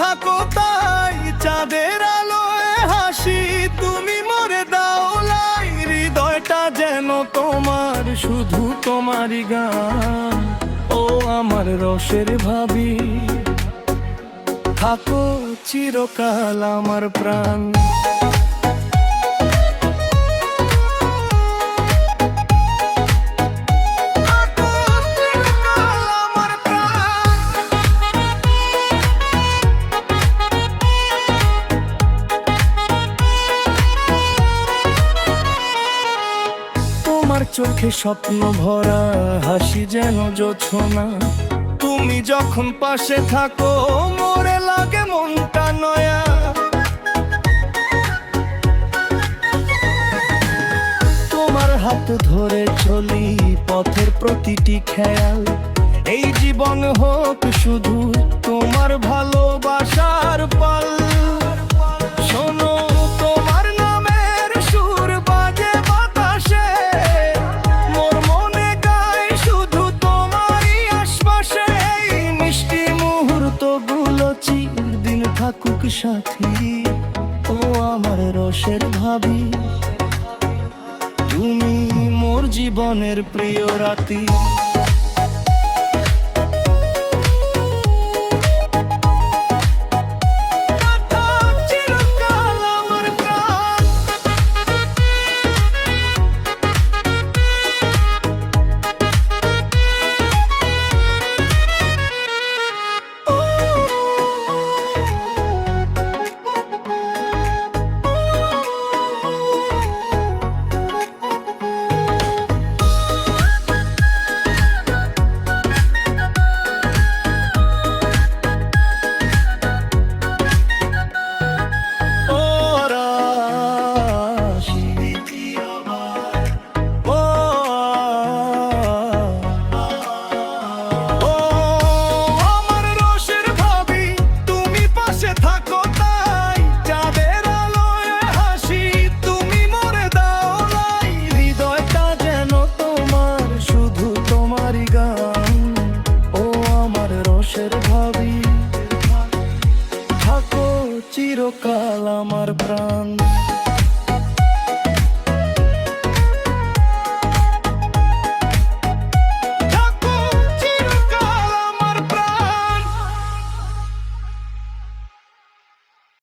থাকো তাই চাঁদের আলোয় হাসি, তুমি মরে দাও লাই। হৃদয়টা যেন তোমার, শুধু তোমারই গান। ও আমার রসের ভাবি, থাকো চিরকাল আমার প্রাণ। তোমার চোখে স্বপ্ন ভরা হাসি যেন জোছনা। তুমি যখন পাশে থাকো, মোরে লাগে মনটা নয়া। তোমার হাত ধরে চলি পথের প্রতিটি খেয়াল। এই জীবন হোক শুধু তোমার ভালোবাসার থাকুক সাথী ও আমার রসের ভাবি। তুমি মোর জীবনের প্রিয় রাতি। চিরকাল আমার প্রাণ।